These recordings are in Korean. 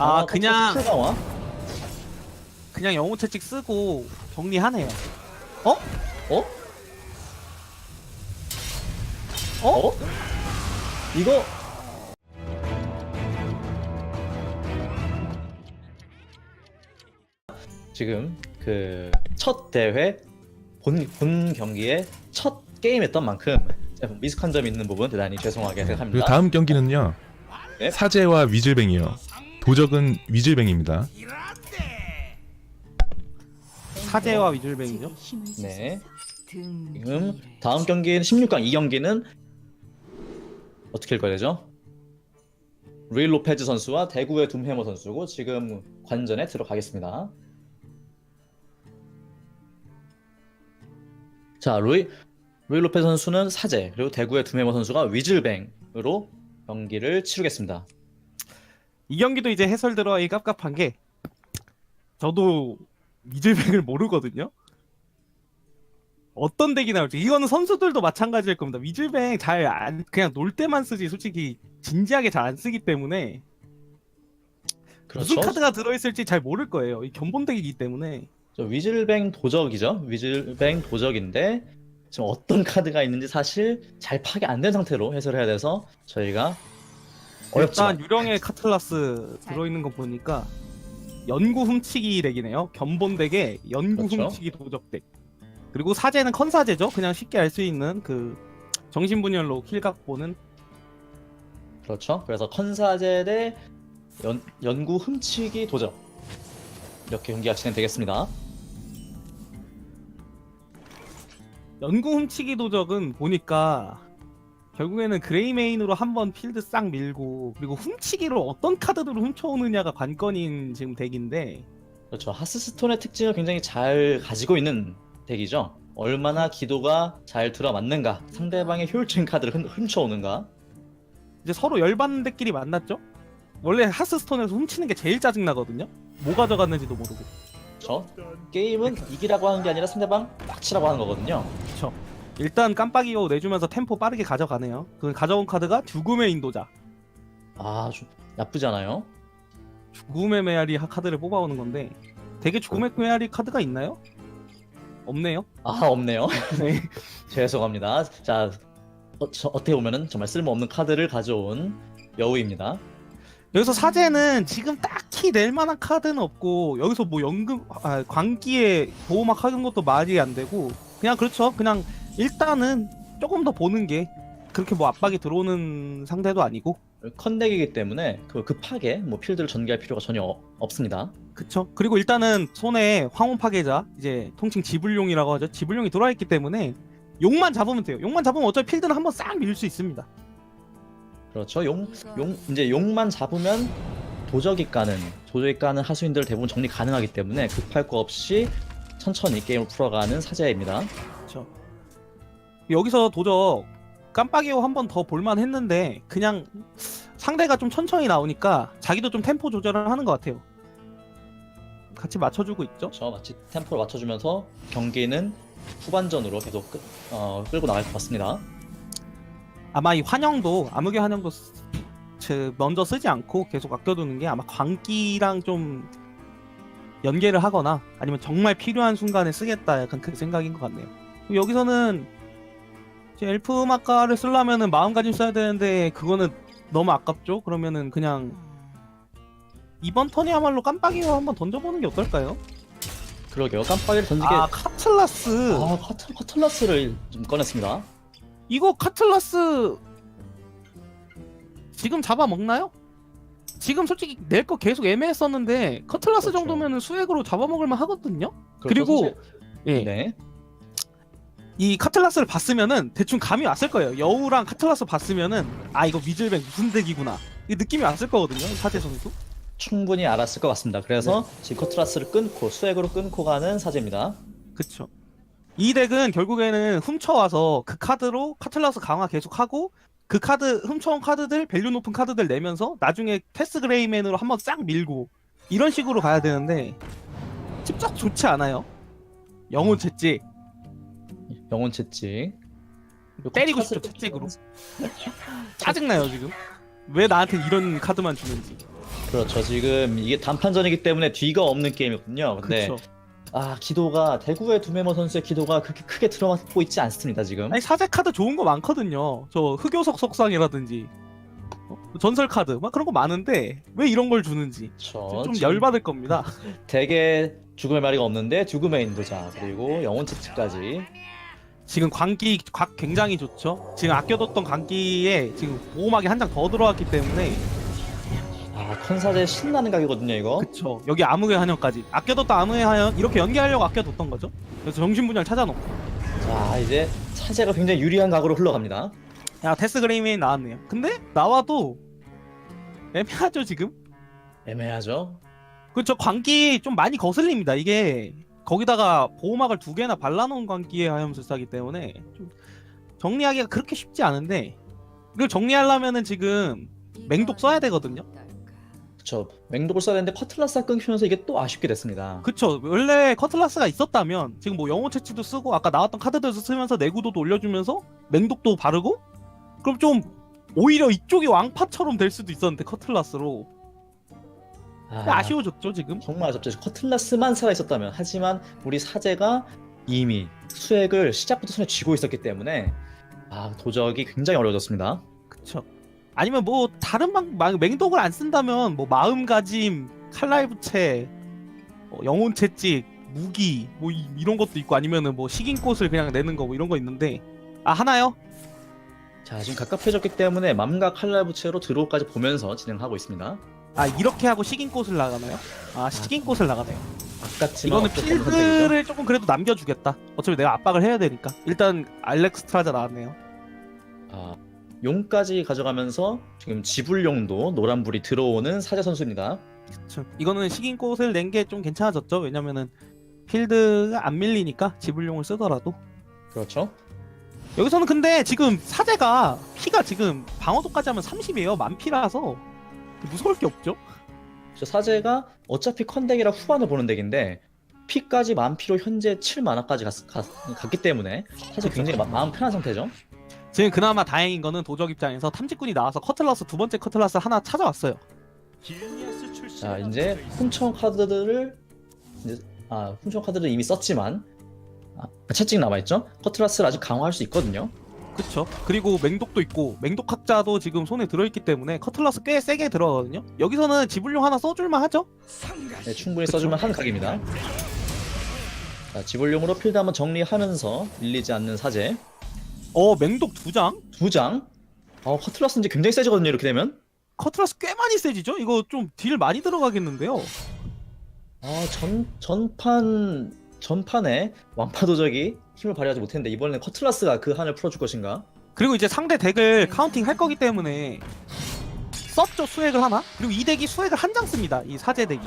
아, 그냥- 풀 강화? 그냥 영웅 채찍 쓰고 정리하네요. 어? 어? 어? 어? 이거 지금 그 첫 대회 본, 본 경기에 첫 게임했던 만큼 미숙한 점이 있는 부분 대단히 죄송하게 그 생각합니다. 다음 경기는요. 네? 사제와 위즐뱅이요. 도적은 위즐뱅입니다. 사제와 위줄뱅이죠. 네. 지금 지금 다음 경기는 16강 2경기는 어떻게 읽어야 되죠? 루이 로페즈 선수와 대구의 둠해머 선수고 지금 관전에 들어가겠습니다. 자, 루이 루이 로페즈 선수는 사제 그리고 대구의 둠해머 선수가 위즐뱅으로 경기를 치르겠습니다. 이 경기도 이제 해설 들어가기 깝깝한 게 저도 위즐뱅을 모르거든요. 어떤 덱이 나올지 이거는 선수들도 마찬가지일 겁니다. 위즐뱅 잘 안 그냥 놀 때만 쓰지 솔직히 진지하게 잘 안 쓰기 때문에 그렇죠. 무슨 카드가 들어있을지 잘 모를 거예요. 이 견본 덱이기 때문에 저 위즐뱅 도적이죠. 위즐뱅 도적인데 지금 어떤 카드가 있는지 사실 잘 파악이 안 된 상태로 해설해야 돼서 저희가 일단 유령의 카틀라스 들어있는 거 보니까 연구 훔치기 덱이네요. 견본 덱에 연구 그렇죠. 훔치기 도적 덱. 그리고 사제는 컨사제죠. 그냥 쉽게 알 수 있는 그 정신분열로 킬 각 보는 그렇죠. 그래서 컨사제 대 연, 연구 훔치기 도적 이렇게 경기가 진행되겠습니다. 연구 훔치기 도적은 보니까 결국에는 그레이 메인으로 한번 필드 싹 밀고 그리고 훔치기로 어떤 카드들을 훔쳐오느냐가 관건인 지금 덱인데 그렇죠. 하스스톤의 특징을 굉장히 잘 가지고 있는 덱이죠. 얼마나 기도가 잘 들어맞는가, 상대방의 효율적인 카드를 훔- 훔쳐오는가. 이제 서로 열받는 덱끼리 만났죠. 원래 하스스톤에서 훔치는 게 제일 짜증 나거든요. 뭐 가져갔는지도 모르고. 그렇죠. 게임은 이기라고 하는 게 아니라 상대방 빡치라고 하는 거거든요. 그쵸. 일단 깜빡이고 내주면서 템포 빠르게 가져가네요. 그 가져온 카드가 죽음의 인도자. 아, 좀 나쁘지 않아요. 죽음의 메아리 하- 카드를 뽑아오는 건데 되게 죽음의 메아리 카드가 있나요? 없네요. 아, 없네요. 네. 죄송합니다. 자, 어, 저, 어떻게 보면은 정말 쓸모없는 카드를 가져온 여우입니다. 여기서 사제는 지금 딱히 낼 만한 카드는 없고 여기서 뭐 연금 아, 광기에 보호막 하는 것도 말이 안 되고 그냥 그렇죠. 그냥 일단은 조금 더 보는 게 그렇게 뭐 압박이 들어오는 상대도 아니고 컨덱이기 때문에 그 급하게 뭐 필드를 전개할 필요가 전혀 어- 없습니다. 그쵸. 그리고 일단은 손에 황혼 파괴자, 이제 통칭 지불용이라고 하죠. 지불용이 들어와 있기 때문에 용만 잡으면 돼요. 용만 잡으면 어차피 필드는 한번 싹밀수 있습니다. 그렇죠. 용, 용 이제 용만 잡으면 도적이 까는 도적이 까는 하수인들 대부분 정리 가능하기 때문에 급할 거 없이 천천히 게임을 풀어가는 사제입니다. 여기서 도적 깜빡이고 한 번 더 볼만 했는데 그냥 상대가 좀 천천히 나오니까 자기도 좀 템포 조절을 하는 것 같아요. 같이 맞춰주고 있죠. 저 마치 템포를 맞춰주면서 경기는 후반전으로 계속 끌, 어, 끌고 나갈 것 같습니다. 아마 이 환영도 암흑의 환영도 쓰- 저 먼저 쓰지 않고 계속 아껴두는 게 아마 광기랑 좀 연계를 하거나 아니면 정말 필요한 순간에 쓰겠다 약간 그 생각인 것 같네요. 여기서는 이제 엘프 마카를 쓰려면은 마음가짐 써야 되는데 그거는 너무 아깝죠. 그러면은 그냥 이번 턴이야말로 깜빡이로 한번 던져보는 게 어떨까요? 그러게요. 깜빡이를 던지게 아 아, 카틀라스 커틀, 커틀러스를 좀 꺼냈습니다. 이거 카틀라스 지금 잡아먹나요? 지금 솔직히 낼 거 계속 애매했었는데 커틀라스 그렇죠. 정도면은 수액으로 잡아먹을만 하거든요. 그렇죠. 그리고 사실- 예, 네. 이 카틀라스를 봤으면은 대충 감이 왔을 거예요. 여우랑 카틀라스 봤으면은 아 이거 미즐뱅 무슨 덱이구나 이 느낌이 왔을 거거든요. 이 사제 선수. 충분히 알았을 것 같습니다. 그래서 네. 지금 커틀러스를 끊고 수액으로 끊고 가는 사제입니다. 그쵸. 이 덱은 결국에는 훔쳐와서 그 카드로 카틀라스 강화 계속하고 그 카드 훔쳐온 카드들 밸류 높은 카드들 내면서 나중에 테스 그레이맨으로 한번 싹 밀고 이런 식으로 가야 되는데 찝쩍 좋지 않아요. 영혼 채찍 영혼 채찍. 때리고 싶죠 채찍으로 짜증나요 지금 왜 나한테 이런 카드만 주는지 그렇죠. 지금 이게 단판전이기 때문에 뒤가 없는 게임이거든요. 근데 그쵸. 아 기도가 대구의 두메모 선수의 기도가 그렇게 크게 들어가고 있지 않습니다 지금. 아니 사제 카드 좋은 거 많거든요. 저 흑요석 속상이라든지 어? 전설 카드 막 그런 거 많은데 왜 이런 걸 주는지 그렇죠. 좀 지금 열받을 겁니다. 대개 죽음의 마리가 없는데 죽음의 인도자 그리고 영혼 채찍까지 지금 광기 곽 굉장히 좋죠. 지금 아껴뒀던 광기에 지금 보호막이 한 장 더 들어왔기 때문에 아 컨사제 신나는 각이거든요 이거. 그쵸. 여기 암흑의 한영까지 아껴뒀던 암흑의 한영 이렇게 연계하려고 아껴뒀던 거죠. 그래서 정신분열 찾아놓고 자 이제 차제가 굉장히 유리한 각으로 흘러갑니다. 야 데스 그레이메인 나왔네요. 근데 나와도 애매하죠 지금. 애매하죠. 그쵸 광기 좀 많이 거슬립니다. 이게 거기다가 보호막을 두 개나 발라놓은 광기의 하염술사기 때문에 좀 정리하기가 그렇게 쉽지 않은데 이걸 정리하려면은 지금 맹독 써야 되거든요. 그쵸. 맹독을 써야 되는데 커틀라스가 끊기면서 이게 또 아쉽게 됐습니다. 그쵸 원래 커틀라스가 있었다면 지금 뭐 영혼 채취도 쓰고 아까 나왔던 카드들도 쓰면서 내구도도 올려주면서 맹독도 바르고 그럼 좀 오히려 이쪽이 왕파처럼 될 수도 있었는데 커틀라스로 아, 아쉬워졌죠 지금 정말 아쉽죠. 커틀라스만 살아 있었다면 하지만 우리 사제가 이미 수액을 시작부터 손에 쥐고 있었기 때문에 아 도적이 굉장히 어려워졌습니다. 그쵸 아니면 뭐 다른 방 막- 맹독을 안 쓴다면 뭐 마음가짐 칼날 부채 어, 영혼 채찍 무기 뭐 이, 이런 것도 있고 아니면은 뭐 식인꽃을 그냥 내는 거 뭐 이런 거 있는데 아 하나요? 자 지금 가깝해졌기 때문에 맘과 칼날 부채로 드로우까지 보면서 진행하고 있습니다. 아 이렇게 하고 식인꽃을 나가나요? 아 식인꽃을 나가네요. 아깝지만 이거는 선택이죠. 필드를 조금 그래도 남겨주겠다. 어차피 내가 압박을 해야 되니까. 일단 알렉스트라자 나왔네요. 아, 용까지 가져가면서 지금 지불용도 노란불이 들어오는 사제 선수입니다. 그쵸. 이거는 식인꽃을 낸 게 좀 괜찮아졌죠. 왜냐면은 필드가 안 밀리니까 지불용을 쓰더라도. 그렇죠. 여기서는 근데 지금 사제가 피가 지금 방어도까지 하면 30이에요. 만피라서 무서울 게 없죠. 저 사제가 어차피 컨덱이라 후반을 보는 덱인데 피까지 만피로 현재 7만화까지 갔, 기 때문에 사실 굉장히 마, 마음 편한 상태죠. 지금 그나마 다행인 거는 도적 입장에서 탐지꾼이 나와서 커틀러스 두 번째 커틀러스 하나 찾아왔어요. 자 이제 훈청 카드들을 이제 아 훈청 카드를 이미 썼지만 아, 채찍 남아있죠. 커트라스를 아직 강화할 수 있거든요. 그쵸. 그리고 맹독도 있고 맹독 학자도 지금 손에 들어있기 때문에 커틀러스 꽤 세게 들어가거든요. 여기서는 지불용 하나 써줄만 하죠. 네, 충분히 써주면 한 각입니다. 자 지불용으로 필드 한번 정리하면서 밀리지 않는 사제 어 맹독 두 장. 두 장. 어 커트라스 이제 굉장히 세지거든요 이렇게 되면. 커틀러스 꽤 많이 세지죠. 이거 좀 딜 많이 들어가겠는데요. 아 전 전판 전판에 왕파 도적이 힘을 발휘하지 못했는데 이번에는 커틀라스가 그 한을 풀어줄 것인가? 그리고 이제 상대 덱을 카운팅 할 거기 때문에 썼죠 수액을 하나. 그리고 이 덱이 수액을 한 장 씁니다. 이 사제 덱이.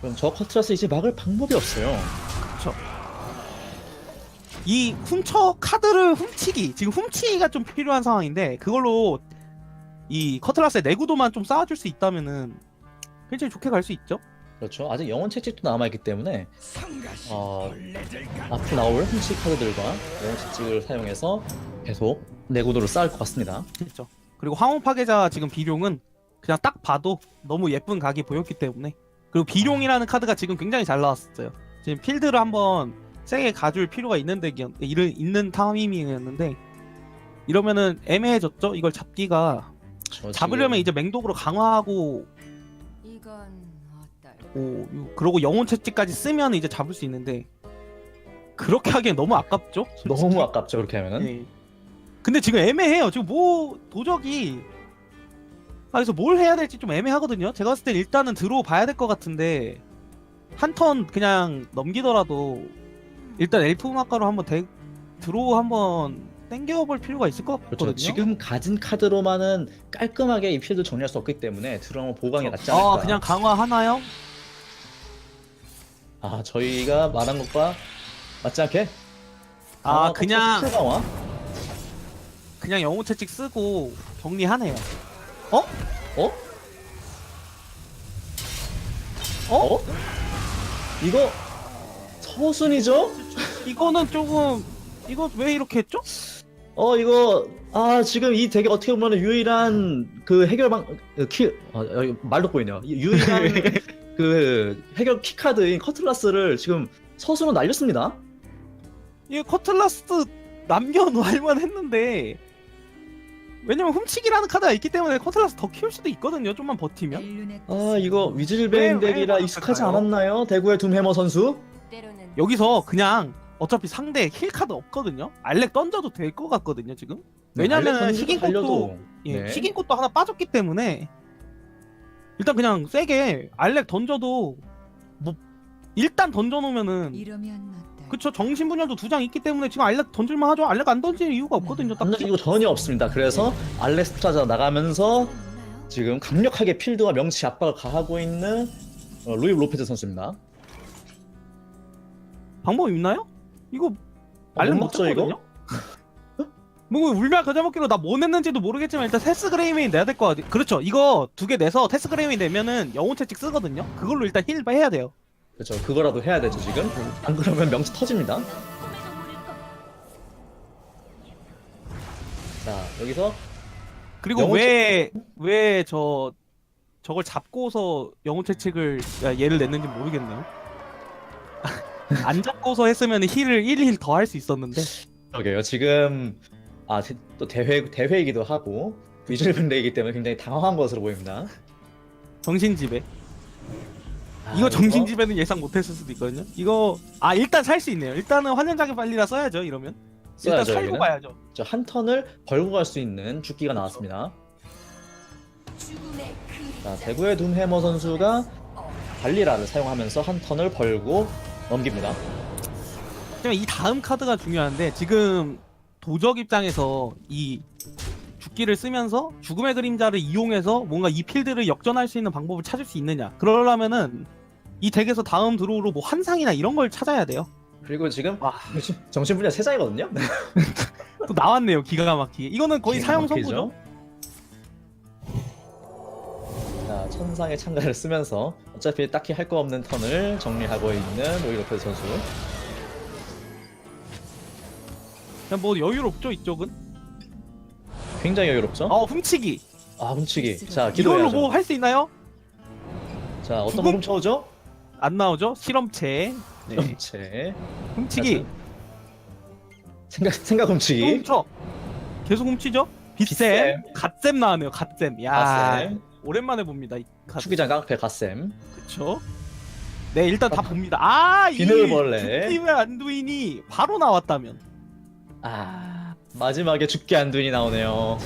그럼 저 커트라스 이제 막을 방법이 없어요. 이 훔쳐 카드를 훔치기 지금 훔치기가 좀 필요한 상황인데 그걸로 이 커틀라스의 내구도만 좀 쌓아줄 수 있다면은 굉장히 좋게 갈 수 있죠. 그렇죠. 아직 영혼 채찍도 남아있기 때문에 어, 앞으로 나올 훔치 카드들과 영혼 채찍을 사용해서 계속 내구도를 쌓을 것 같습니다. 그렇죠. 그리고 황혼 파괴자 지금 비룡은 그냥 딱 봐도 너무 예쁜 각이 보였기 때문에 그리고 비룡이라는 카드가 지금 굉장히 잘 나왔어요. 지금 필드를 한번 세게 가줄 필요가 있는 덱이었 이른 있는 타이밍이었는데 이러면은 애매해졌죠. 이걸 잡기가 저 잡으려면 이제 맹독으로 강화하고 요- 그러고 영혼 채찍까지 쓰면 이제 잡을 수 있는데 그렇게 하기엔 너무 아깝죠? 솔직히. 너무 아깝죠 그렇게 하면은. 예. 근데 지금 애매해요. 지금 뭐 도적이 아 그래서 뭘 해야 될지 좀 애매하거든요. 제가 봤을 땐 일단은 들어봐야 될 것 같은데 한 턴 그냥 넘기더라도 일단 엘프 음악가로 한번 대, 들어 한번 땡겨볼 필요가 있을 것 같거든요. 그렇죠. 지금 가진 카드로만은 깔끔하게 이 필드 정리할 수 없기 때문에 들어오면 보강이 낫지 않을까. 아 그냥 강화 하나요? 아 저희가 말한 것과 맞지 않게? 아 강화, 그냥 풀 강화? 그냥 영웅 채찍 쓰고 정리하네요. 어? 어? 이거 서순이죠? 이거는 조금 이거 왜 이렇게 했죠? 어 이거 아 지금 이 덱이 어떻게 보면 유일한 그 해결 방 키 어, 어, 말도 보이네요. 유일한 그 해결 키 카드인 커틀라스를 지금 서수로 날렸습니다. 이 커틀라스 남겨놓을만 했는데 왜냐면 훔치기라는 카드가 있기 때문에 커틀라스 더 키울 수도 있거든요. 좀만 버티면. 아 이거 왜- 위즐뱅 왜 덱이라 익숙하지 그럴까요? 않았나요? 대구의 둠해머 선수? 여기서 그냥 어차피 상대 힐 카드 없거든요. 알렉 던져도 될 것 같거든요. 지금. 왜냐면은 알렉 선수가 식인꽃도 달려도 예, 네. 식인꽃도 하나 빠졌기 때문에 일단 그냥 세게 알렉 던져도 뭐 일단 던져놓으면은 이러면 어떨? 그쵸 정신분열도 두 장 있기 때문에 지금 알렉 던질만 하죠. 알렉 안 던질 이유가 없거든요. 딱 던져지고 전혀 없습니다. 그래서 알렉스트라자 나가면서 없나요? 지금 강력하게 필드와 명치 압박을 가하고 있는 어, 루이 로페즈 선수입니다. 방법 있나요? 이거 어, 알렉 못못 맞죠, 이거? 잡거든요. 뭐 울면 거저 먹기로 나 뭐 냈는지도 모르겠지만 일단 테스 그레이메인 내야 될 거 같아. 그렇죠. 이거 두 개 내서 테스 그레이메인 내면은 영혼 채찍 쓰거든요. 그걸로 일단 힐 해야 돼요. 그렇죠. 그거라도 해야 되죠 지금. 안 그러면 명치 터집니다. 자 여기서 그리고 영혼 왜 왜 저 저걸 잡고서 영혼 채찍을 야, 얘를 냈는지 모르겠네요. 안 잡고서 했으면 힐을 1힐 더 할 수 있었는데 그러게요. 지금 아또 대회 대회이기도 하고 위즐밴드이기 때문에 굉장히 당황한 것으로 보입니다. 정신지배. 아, 이거 정신지배는 예상 못했을 수도 있거든요. 이거 아 일단 살 수 있네요. 일단은 환연작의 빨리라 써야죠. 이러면 일단 써야죠, 살고 여기는. 가야죠. 저 한 턴을 벌고 갈 수 있는 죽기가 나왔습니다. 자. 대구의 둠해머 선수가 발리라를 사용하면서 한 턴을 벌고 넘깁니다. 이 다음 카드가 중요한데 지금 도적 입장에서 이 죽기를 쓰면서 죽음의 그림자를 이용해서 뭔가 이 필드를 역전할 수 있는 방법을 찾을 수 있느냐 그러려면은 이 덱에서 다음 드로우로 뭐 환상이나 이런 걸 찾아야 돼요 그리고 지금 와 정신 분야 세 장이거든요. 또 나왔네요 기가 막히게 이거는 거의 기가 사용 막히죠. 선고죠 자 천상의 창가를 쓰면서 어차피 딱히 할 거 없는 턴을 정리하고 있는 로이 로페즈 선수. 그냥 뭐 여유롭죠 이쪽은 굉장히 여유롭죠? 어 훔치기 아 훔치기. 자 이걸로 기도해야죠. 뭐 할 수 있나요? 자 어떤 죽음? 거 훔쳐오죠? 안 나오죠 실험체 네. 훔치. 훔치기 생각 생각 또 훔치기. 훔쳐 계속 훔치죠 빗셈 갓셈 나왔네요 갓셈 야 가셈. 오랜만에 봅니다 이 추기장 깡패 가셈. 그쵸? 네 일단 다 봅니다. 아, 이 비늘벌레. 죽기의 안두인이 바로 나왔다면 아 마지막에 죽게 안 둔이 나오네요.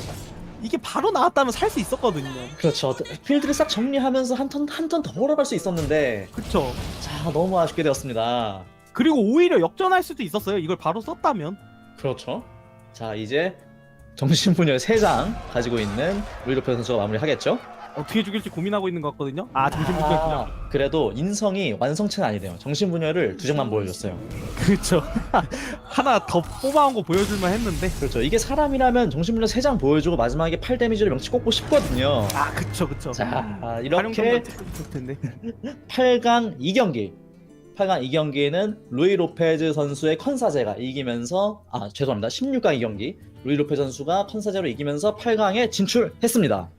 이게 바로 나왔다면 살 수 있었거든요. 그렇죠. 필드를 싹 정리하면서 한 턴 한 턴 더 몰아갈 수 있었는데 그쵸? 자 너무 아쉽게 되었습니다. 그리고 오히려 역전할 수도 있었어요. 이걸 바로 썼다면. 그렇죠. 자 이제 정신분열 3장 가지고 있는 루이로페 선수가 마무리하겠죠? 어떻게 죽일지 고민하고 있는 것 같거든요. 아 정신분열 아, 그래도 인성이 완성체는 아니네요. 정신분열을 두 장만 보여줬어요. 그렇죠. 하나 더 뽑아온 거 보여줄만 했는데. 그렇죠. 이게 사람이라면 정신분열 3장 보여주고 마지막에 8 데미지를 명치 꽂고 싶거든요. 아 그쵸 그쵸. 자 활용점도 이렇게 찍고 좋을 텐데. 8강 2경기 8강 2경기에는 루이 로페즈 선수의 컨사제가 이기면서 아 죄송합니다 16강 2경기 루이 로페즈 선수가 컨사제로 이기면서 8강에 진출했습니다